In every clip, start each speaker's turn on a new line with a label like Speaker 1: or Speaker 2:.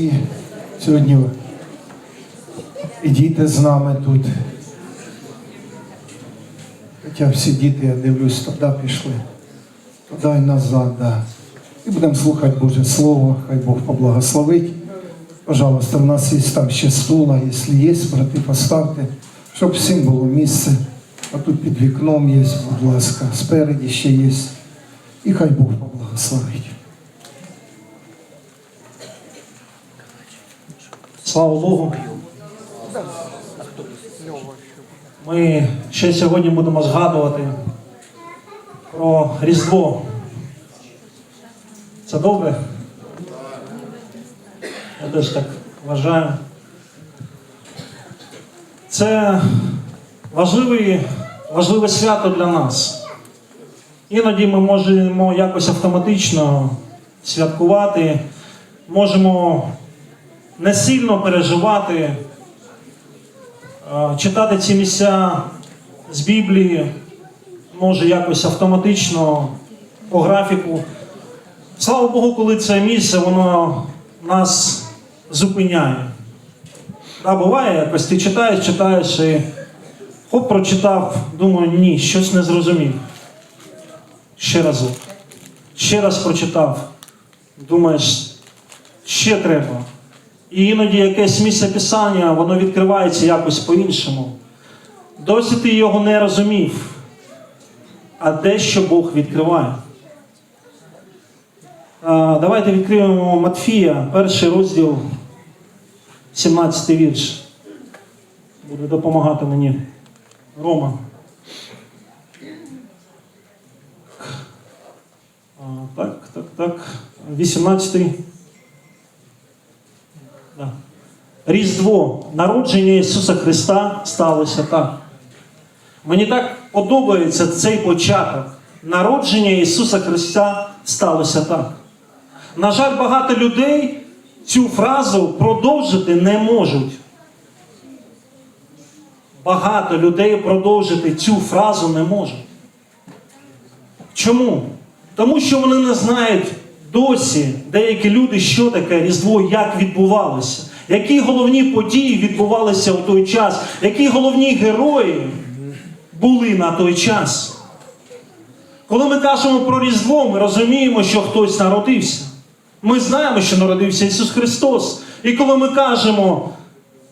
Speaker 1: І сьогодні і з нами тут. Хоча всі діти, я дивлюсь, туди пішли, туди і назад, да. І будемо слухати Боже Слово, хай Бог поблагословить. Пожалуйста, в нас є там ще стула, якщо є, брати, поставте, щоб всім було місце. А тут під вікном є, будь ласка, спереді ще є. І хай Бог поблагословить.
Speaker 2: Слава Богу. Ми ще сьогодні будемо згадувати про Різдво. Це добре? Я теж так вважаю. Це важливий, важливе свято для нас. Іноді ми можемо якось автоматично святкувати, можемо не сильно переживати, е, читати ці місця з Біблії, може якось автоматично по графіку. Слава Богу, коли це місце, воно нас зупиняє. Да, буває, якось ти читаєш, читаєш і хоп, прочитав, думаю, ні, щось не зрозумів. Ще разок. Ще раз прочитав. Думаєш, ще треба. І іноді якесь місце писання, воно відкривається якось по-іншому. Досі ти його не розумів, а дещо Бог відкриває. Давайте відкриємо Матфія, перший розділ, 17 вірш. Буде допомагати мені Рома. Так, так, так. 18. Різдво, народження Ісуса Христа сталося так. Мені так подобається цей початок. Народження Ісуса Христа сталося так. На жаль, багато людей цю фразу продовжити не можуть. Багато людей продовжити цю фразу не можуть. Чому? Тому що вони не знають досі деякі люди, що таке Різдво, як відбувалося, які головні події відбувалися у той час, які головні герої були на той час. Коли ми кажемо про Різдво, ми розуміємо, що хтось народився. Ми знаємо, що народився Ісус Христос. І коли ми кажемо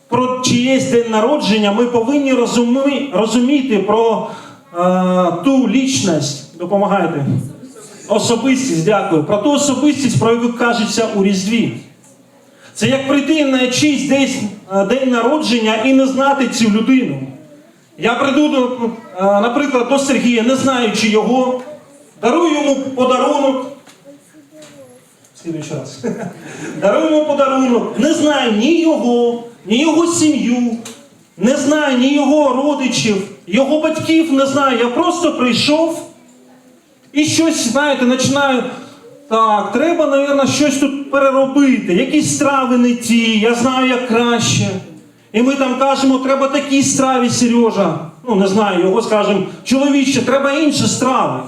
Speaker 2: про чиєсь день народження, ми повинні розумі- розуміти про е, ту лічність, допомагайте, особистість, дякую, про ту особистість, про яку кажеться у Різдві. Це як прийти на чийсь десь е, день народження і не знати цю людину. Я прийду, е, наприклад, до Сергія, не знаючи його, дарую йому подарунок. Слідуючий раз. Дарую йому подарунок. Не знаю ні його, ні його сім'ю, не знаю ні його родичів, його батьків не знаю. Я просто прийшов і щось, знаєте, починаю. Так, треба, мабуть, щось тут переробити. Якісь страви не ті, я знаю, як краще. І ми там кажемо, треба такі страві, Сережа. Ну, не знаю, його скажемо, чоловіче, треба інші страви.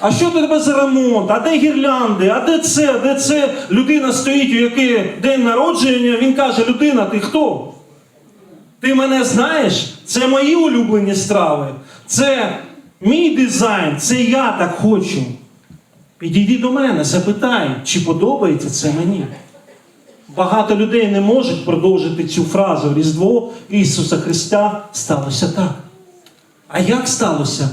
Speaker 2: А що тебе за ремонт? А де гірлянди? А де це? Де це? Людина стоїть, у який день народження, він каже, людина, ти хто? Ти мене знаєш? Це мої улюблені страви. Це мій дизайн, це я так хочу. Підійди до мене, запитай, чи подобається це мені. Багато людей не можуть продовжити цю фразу Різдво Ісуса Христа сталося так. А як сталося?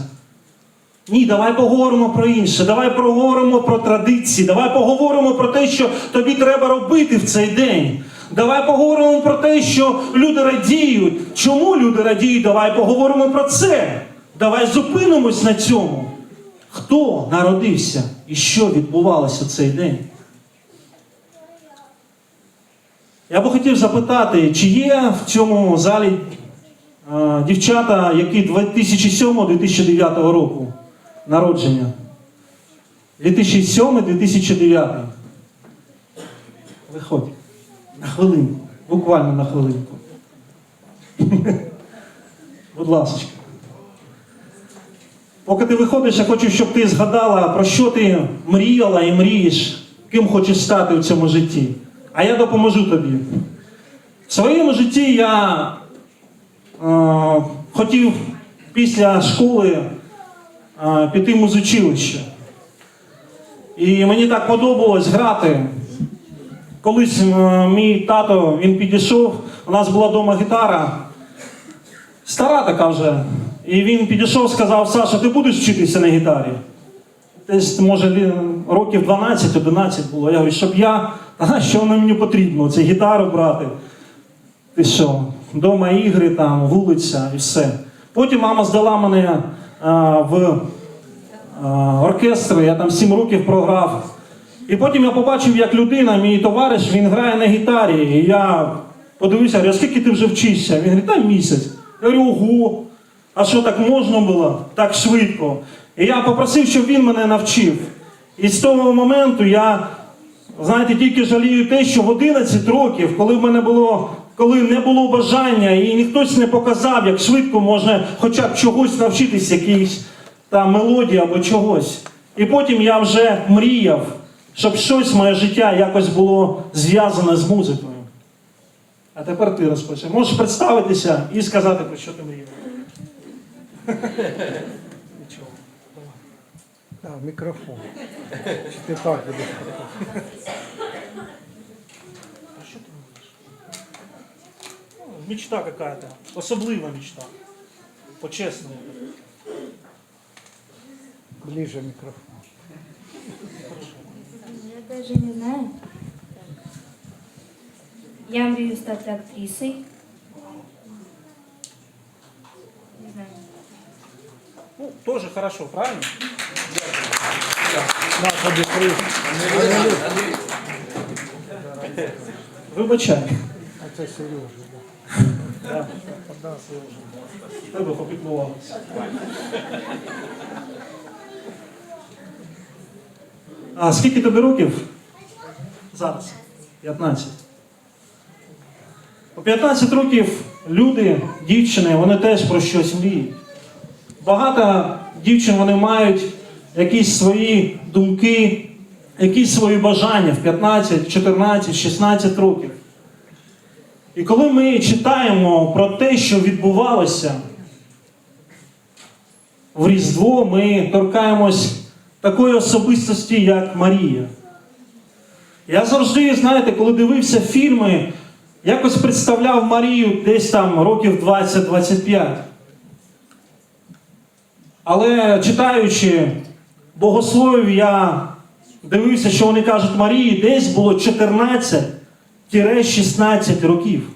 Speaker 2: Ні, давай поговоримо про інше, давай поговоримо про традиції, давай поговоримо про те, що тобі треба робити в цей день. Давай поговоримо про те, що люди радіють. Чому люди радіють? Давай поговоримо про це. Давай зупинимось на цьому. Хто народився і що відбувалося в цей день? Я би хотів запитати, чи є в цьому залі е, дівчата, які 2007-2009 року народження? 2007-2009. Виходь. На хвилинку. Буквально на хвилинку. Будь ласка. Поки ти виходиш, я хочу, щоб ти згадала, про що ти мріяла і мрієш, ким хочеш стати в цьому житті. а я допоможу тобі. В своєму житті я е, хотів після школи е, піти в музичилище. І мені так подобалось грати. Колись е, мій тато він підійшов, у нас була вдома гітара, стара така вже. І він підійшов, сказав, Саша, ти будеш вчитися на гітарі? Десь, може, років 12-11 було. Я говорю, щоб я, а що воно мені потрібно? Це гітару брати. Ти що? Дома ігри, там, вулиця і все. Потім мама здала мене а, в а, оркестр, я там 7 років програв. І потім я побачив, як людина, мій товариш, він грає на гітарі. І я подивився, говорю, скільки ти вже вчишся? Він говорить, та місяць. Я говорю, ого, а що так можна було? Так швидко. І я попросив, щоб він мене навчив. І з того моменту я, знаєте, тільки жалію те, що в 11 років, коли в мене було, коли не було бажання і ніхтось не показав, як швидко можна хоча б чогось навчитись, якійсь там мелодії або чогось. І потім я вже мріяв, щоб щось моє життя якось було зв'язане з музикою. А тепер ти розпочи. Можеш представитися і сказати, про що ти мріяв. Нічого.
Speaker 3: Да, микрофон. Чи ти так будеш?
Speaker 2: Про що ти мрієш? Ну, Мечта какая-то. Особлива мечта. По-чесному.
Speaker 3: Ближе микрофон.
Speaker 4: Я даже не знаю. Я мрію стати актрисой. Не знаю.
Speaker 2: Ну, тоже хорошо, правильно? Вибачай.
Speaker 3: А це Сережа.
Speaker 2: Да.
Speaker 3: Да.
Speaker 2: Тебе попіклувалися. А скільки тобі років? Зараз. 15. У 15 років люди, дівчини, вони теж про щось мріють. Багато дівчин вони мають якісь свої думки, якісь свої бажання в 15, 14, 16 років. І коли ми читаємо про те, що відбувалося в Різдво, ми торкаємось такої особистості, як Марія. Я завжди, знаєте, коли дивився фільми, якось представляв Марію десь там років 20-25. Але читаючи богословів, я дивився, що вони кажуть Марії, десь було 14-16 років.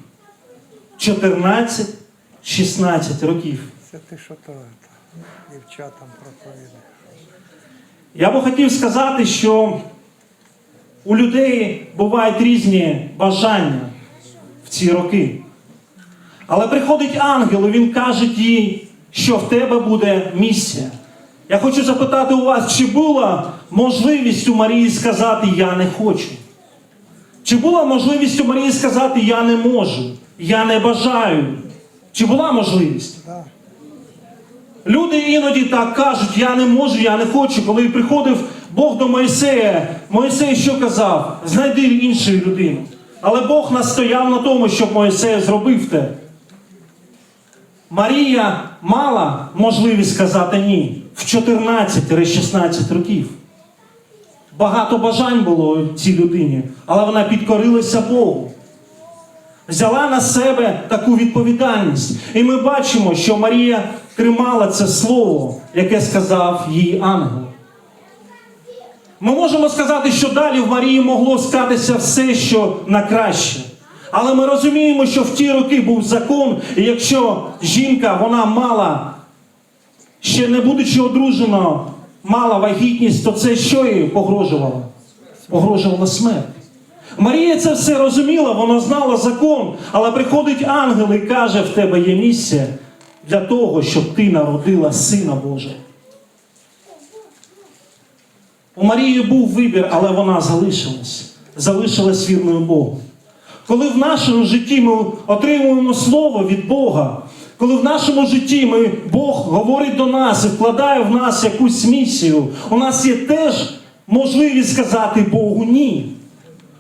Speaker 2: 14-16 років.
Speaker 3: Це ти що то дівчатам проповідаєш.
Speaker 2: Я би хотів сказати, що у людей бувають різні бажання в ці роки. Але приходить ангел, і він каже їй, що в тебе буде місія. Я хочу запитати у вас, чи була можливість у Марії сказати Я не хочу? Чи була можливість у Марії сказати Я не можу, я не бажаю? Чи була можливість? Люди іноді так кажуть, я не можу, я не хочу. Коли приходив Бог до Моїсея, Моїсей що казав? Знайди іншу людину. Але Бог настояв на тому, щоб Моїсей зробив те. Марія мала можливість сказати ні в 14-16 років. Багато бажань було цій людині, але вона підкорилася Богу взяла на себе таку відповідальність. І ми бачимо, що Марія тримала це слово, яке сказав їй ангел. Ми можемо сказати, що далі в Марії могло статися все, що на краще. Але ми розуміємо, що в ті роки був закон, і якщо жінка вона мала, ще не будучи одружена, мала вагітність, то це що їй погрожувало? Погрожувала смерть. Марія це все розуміла, вона знала закон, але приходить ангел і каже, в тебе є місце для того, щоб ти народила Сина Божого. У Марії був вибір, але вона залишилась. Залишилась вірною Богу. Коли в нашому житті ми отримуємо слово від Бога, коли в нашому житті ми, Бог говорить до нас і вкладає в нас якусь місію, у нас є теж можливість сказати Богу ні.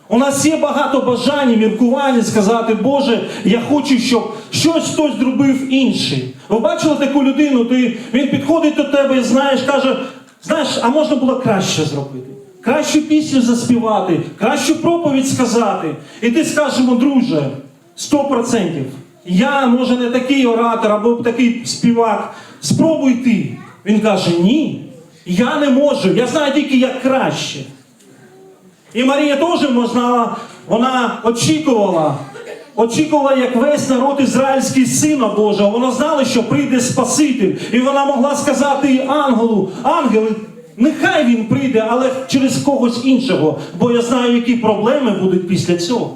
Speaker 2: У нас є багато бажань, міркувань сказати, Боже, я хочу, щоб щось хтось зробив інший. Ви бачили таку людину, ти, він підходить до тебе і знаєш, каже, знаєш, а можна було краще зробити. Кращу пісню заспівати, кращу проповідь сказати. І ти скажеш йому, друже, 100%. Я, може, не такий оратор або такий співак. Спробуй ти. Він каже, ні, я не можу, я знаю тільки як краще. І Марія теж знала, вона очікувала, очікувала, як весь народ ізраїльський сина Божого. Вона знала, що прийде Спаситель. І вона могла сказати ангелу, ангели, нехай він прийде, але через когось іншого, бо я знаю, які проблеми будуть після цього.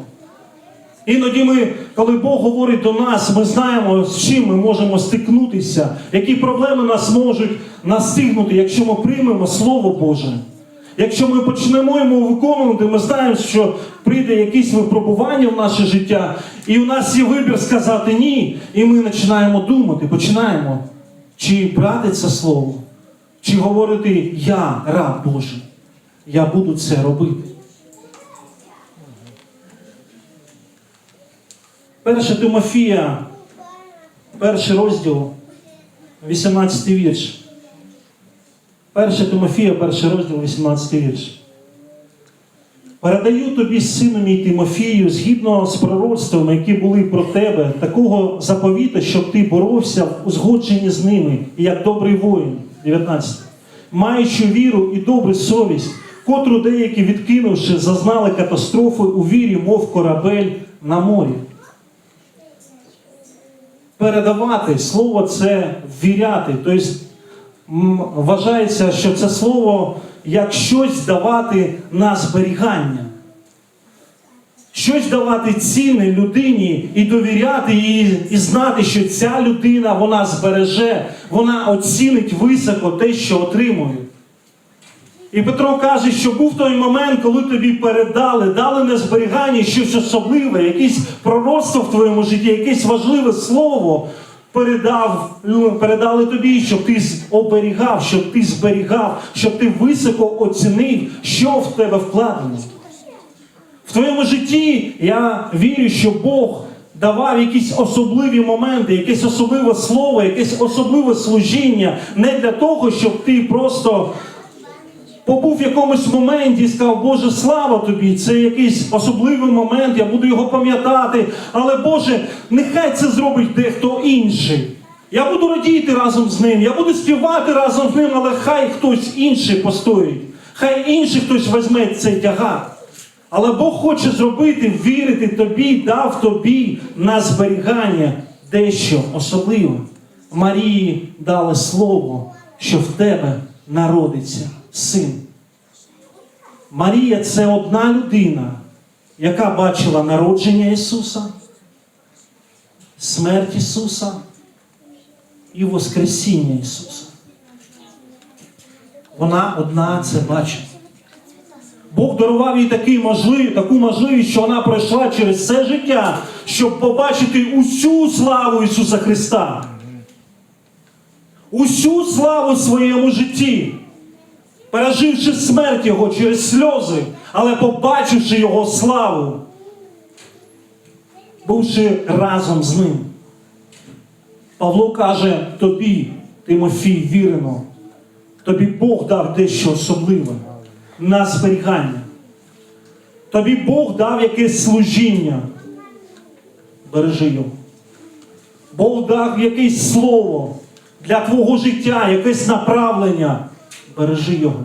Speaker 2: Іноді ми, коли Бог говорить до нас, ми знаємо, з чим ми можемо стикнутися, які проблеми нас можуть настигнути, якщо ми приймемо Слово Боже. Якщо ми почнемо йому виконувати, ми знаємо, що прийде якісь випробування в наше життя, і у нас є вибір сказати ні. І ми починаємо думати, починаємо, чи брати це слово, чи говорити Я раб Божий, я буду це робити. Перше Тимофія, перший розділ, 18 вірш. Перше Тимофія, перший розділ, 18 вірш. Передаю тобі, сину мій Тимофію, згідно з пророцтвами, які були про тебе, такого заповіта, щоб ти боровся в узгодженні з ними, як добрий воїн. 19. Маючи віру і добру совість, котру деякі, відкинувши, зазнали катастрофи у вірі, мов корабель на морі. Передавати слово це ввіряти. Тобто вважається, що це слово як щось давати на зберігання. Щось давати ціни людині і довіряти їй, і знати, що ця людина вона збереже, вона оцінить високо те, що отримує. І Петро каже, що був той момент, коли тобі передали, дали на зберігання щось особливе, якесь пророцтво в твоєму житті, якесь важливе слово передав, ну, передали тобі, щоб ти оберігав, щоб ти зберігав, щоб ти високо оцінив, що в тебе вкладено. В твоєму житті я вірю, що Бог давав якісь особливі моменти, якесь особливе слово, якесь особливе служіння не для того, щоб ти просто побув в якомусь моменті і сказав, Боже, слава тобі, це якийсь особливий момент, я буду його пам'ятати. Але Боже, нехай це зробить дехто інший. Я буду радіти разом з ним, я буду співати разом з ним, але хай хтось інший постоїть, хай інший хтось візьме цей тягар. Але Бог хоче зробити, вірити тобі, дав тобі на зберігання дещо особливе. Марії дали слово, що в тебе народиться син. Марія це одна людина, яка бачила народження Ісуса, смерть Ісуса і Воскресіння Ісуса. Вона одна це бачить. Бог дарував їй такий можлив, таку можливість, що вона пройшла через все життя, щоб побачити усю славу Ісуса Христа. Усю славу в своєму житті, переживши смерть Його через сльози, але побачивши Його славу, бувши разом з ним. Павло каже тобі, Тимофій, вірено, тобі Бог дав дещо особливе на зберігання. Тобі Бог дав якесь служіння. Бережи його. Бог дав якесь слово для твого життя, якесь направлення. Бережи його.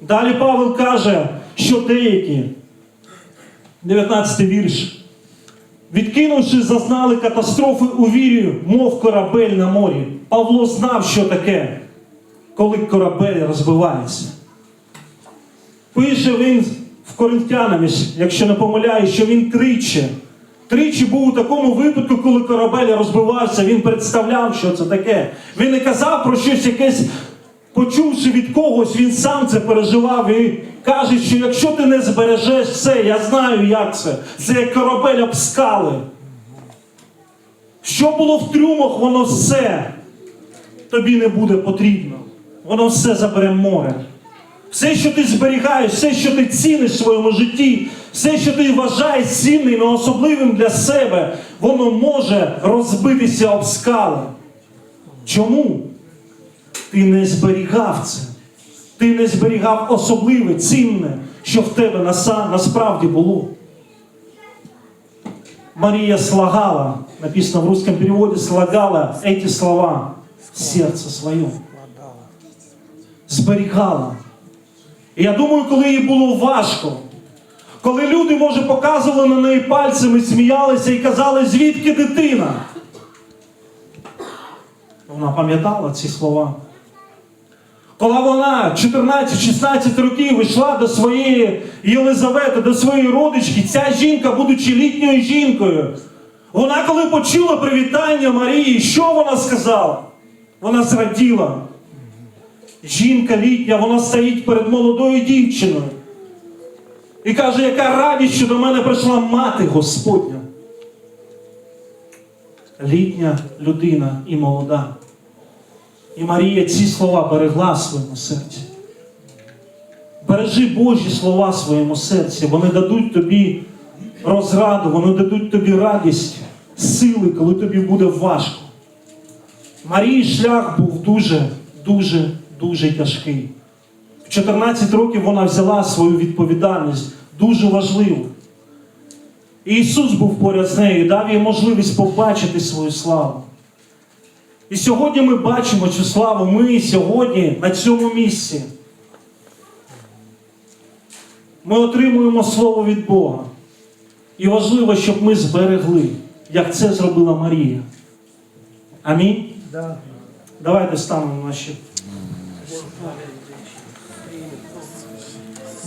Speaker 2: Далі Павел каже, що деякі, 19 вірш, відкинувши, зазнали катастрофи у вірі, мов корабель на морі. Павло знав, що таке, коли корабель розбивається. Пише він в Коринтянам, якщо не помиляю, що він тричі. Тричі був у такому випадку, коли корабель розбивався, він представляв, що це таке. Він не казав про щось якесь, почувши від когось, він сам це переживав і каже, що якщо ти не збережеш це, я знаю, як це. Це як корабель об скали. Що було в трюмах, воно все тобі не буде потрібно. Воно все забере море. Все, що ти зберігаєш, все, що ти ціниш в своєму житті, все, що ти вважаєш цінним і особливим для себе, воно може розбитися об скали. Чому? Ти не зберігав це. Ти не зберігав особливе, цінне, що в тебе насправді було. Мария слагала, написано в русском переводе, слагала эти слова в сердце своем. Зберігала. І я думаю, коли їй було важко, коли люди, може, показували на неї пальцями, сміялися і казали, звідки дитина. Вона пам'ятала ці слова. Коли вона 14-16 років йшла до своєї Єлизавети, до своєї родички, ця жінка, будучи літньою жінкою, вона коли почула привітання Марії, що вона сказала? Вона зраділа. Жінка літня, вона стоїть перед молодою дівчиною. І каже, яка радість, що до мене прийшла мати Господня. Літня людина і молода. І Марія ці слова берегла в своєму серці. Бережи Божі слова в своєму серці. Вони дадуть тобі розраду, вони дадуть тобі радість, сили, коли тобі буде важко. Марії шлях був дуже, дуже, дуже тяжкий. В 14 років вона взяла свою відповідальність, дуже важливу. І Ісус був поряд з нею і дав їй можливість побачити свою славу. І сьогодні ми бачимо цю славу. Ми сьогодні на цьому місці. Ми отримуємо слово від Бога. І важливо, щоб ми зберегли, як це зробила Марія. Амінь.
Speaker 3: Да.
Speaker 2: Давайте станемо наші.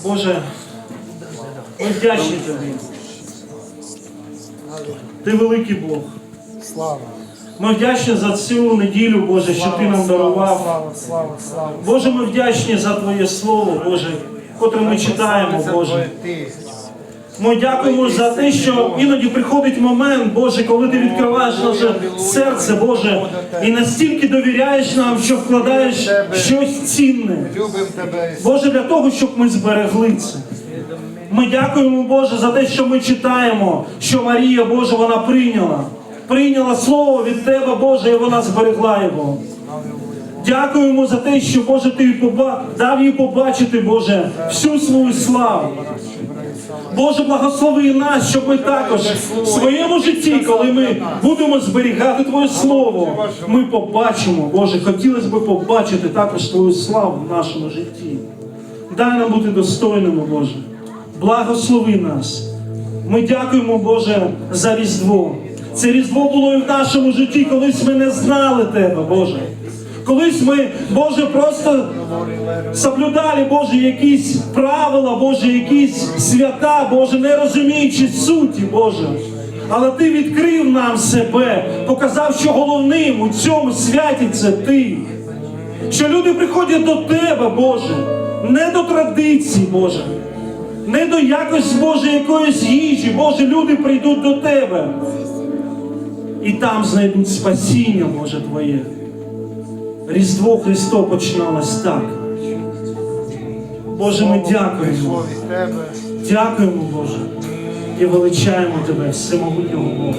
Speaker 2: Боже, ми вдячні тобі. Ти великий Бог.
Speaker 3: Слава.
Speaker 2: Ми вдячні за цю неділю, Боже, що ти нам дарував. Боже, ми вдячні за Твоє Слово, Боже, котре ми читаємо, Боже. Ми дякуємо за те, що іноді приходить момент, Боже, коли ти відкриваєш наше серце, Боже, і настільки довіряєш нам, що вкладаєш щось цінне. Боже, для того, щоб ми зберегли це. Ми дякуємо, Боже, за те, що ми читаємо, що Марія, Боже, вона прийняла. Прийняла слово від Тебе, Боже, і вона зберегла його. Дякуємо за те, що Боже, ти дав їй побачити, Боже, всю свою славу. Боже, благослови нас, щоб ми також в своєму житті, коли ми будемо зберігати Твоє Слово, ми побачимо, Боже, хотілося б побачити також Твою славу в нашому житті. Дай нам бути достойними, Боже. Благослови нас. Ми дякуємо, Боже, за Різдво. Це Різдво було і в нашому житті, колись ми не знали Тебе, Боже. Колись ми, Боже, просто соблюдали, Боже, якісь правила, Боже, якісь свята, Боже, не розуміючи суті, Боже. Але Ти відкрив нам себе, показав, що головним у цьому святі це Ти. Що люди приходять до Тебе, Боже, не до традицій, Боже, не до якось, Боже, якоїсь їжі, Боже, люди прийдуть до Тебе. І там знайдуть спасіння, Боже, Твоє. Різдво Христо починалось так. Боже, ми дякуємо. Дякуємо, Боже, і величаємо Тебе, всемогутнього Бога.